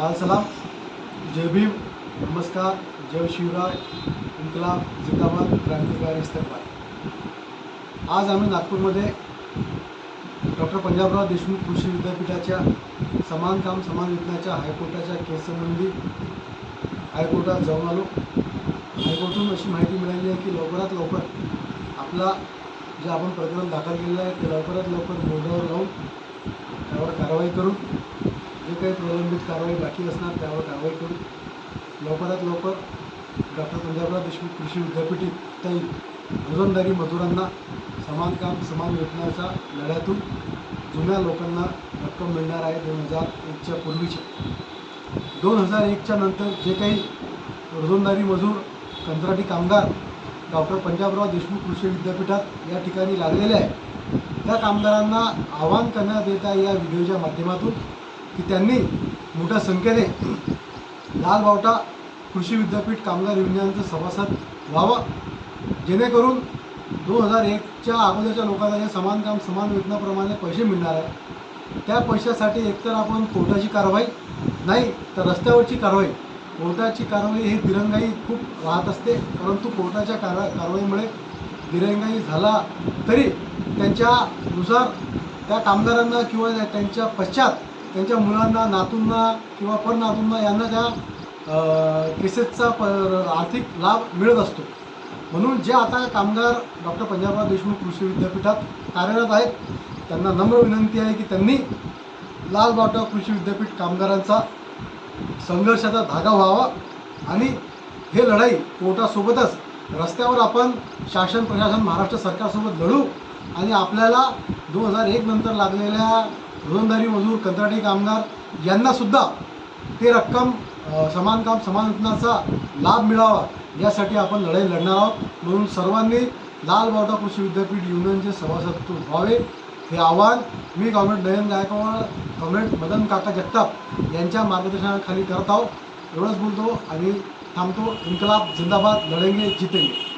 लाल सलाम. जय भीम. नमस्कार. जय शिवराय. इन्कलाब जिंदाबाद. क्रांतिकारी इस्तेमाल आज आम्ही नागपूरमध्ये डॉक्टर पंजाबराव देशमुख कृषी विद्यापीठाच्या समान काम समान विज्ञाच्या हायकोर्टाच्या केससंबंधी हायकोर्टात जाऊन आलो. हायकोर्टून अशी माहिती मिळाली आहे की लवकरात लवकर आपला जे आपण प्रकरण दाखल केलेलं आहे ते लवकरात लवकर बोर्डावर लावून त्यावर कारवाई करून जे काही प्रलंबित कारवाई बाकी असणार त्यावर कारवाई करून लवकरात लवकर डॉक्टर पंजाबराव देशमुख कृषी विद्यापीठातही रोजंदारी मजुरांना समान काम समान वेतनाच्या लढ्यातून जुन्या लोकांना रक्कम मिळणार आहे दोन हजार एकच्या पूर्वीच्या दोन हजार एकच्या नंतर जे काही रोजंदारी मजूर कंत्राटी कामगार डॉक्टर पंजाबराव देशमुख कृषी विद्यापीठात या ठिकाणी लागलेले आहे त्या कामगारांना आवाहन करण्यात येत आहे या व्हिडिओच्या माध्यमातून. की त्यांनी मोठ्या संख्येने लाल बावटा कृषी विद्यापीठ कामगार युनियनचं सभासद व्हावं. जेणेकरून दोन हजार एकच्या अगोदरच्या लोकांना जे समान काम समान वेतनाप्रमाणे पैसे मिळणार आहे त्या पैशासाठी एकतर आपण कोर्टाची कारवाई नाही तर रस्त्यावरची कारवाई. कोर्टाची कारवाई ही दिरंगाई खूप राहत असते परंतु कोर्टाच्या कार कारवाईमुळे दिरंगाई झाला तरी त्यांच्यानुसार त्या कामगारांना किंवा त्यांच्या पश्चात त्यांच्या मुलांना नातूंना किंवा परनातूंना यांना त्या केसेसचा प आर्थिक लाभ मिळत असतो. म्हणून जे आता कामगार डॉक्टर पंजाबराव देशमुख कृषी विद्यापीठात कार्यरत आहेत त्यांना नम्र विनंती आहे की त्यांनी लाल बाटा कृषी विद्यापीठ कामगारांचा संघर्षाचा धागा व्हावा आणि हे लढाई कोर्टासोबतच रस्त्यावर आपण शासन प्रशासन महाराष्ट्र सरकारसोबत लढू आणि आपल्याला दोन हजार एक नंतर लागलेल्या रोजंदारी मजूर कंत्राटी कामगार यांनासुद्धा ते रक्कम समान काम समान वेतनाचा लाभ मिळावा यासाठी आपण लढाई लढणार आहोत. म्हणून सर्वांनी लाल बावटा कृषी विद्यापीठ युनियनचे सभासद व्हावे. हे आव्हान मी कॉम्रेड नयन गायकवाड कॉम्रेड मदन काका जगताप यांच्या मार्गदर्शनाखाली करत आहोत. एवढंच बोलतो आणि थांबतो. इन्कलाब जिंदाबाद. लढेंगे जितेंगे.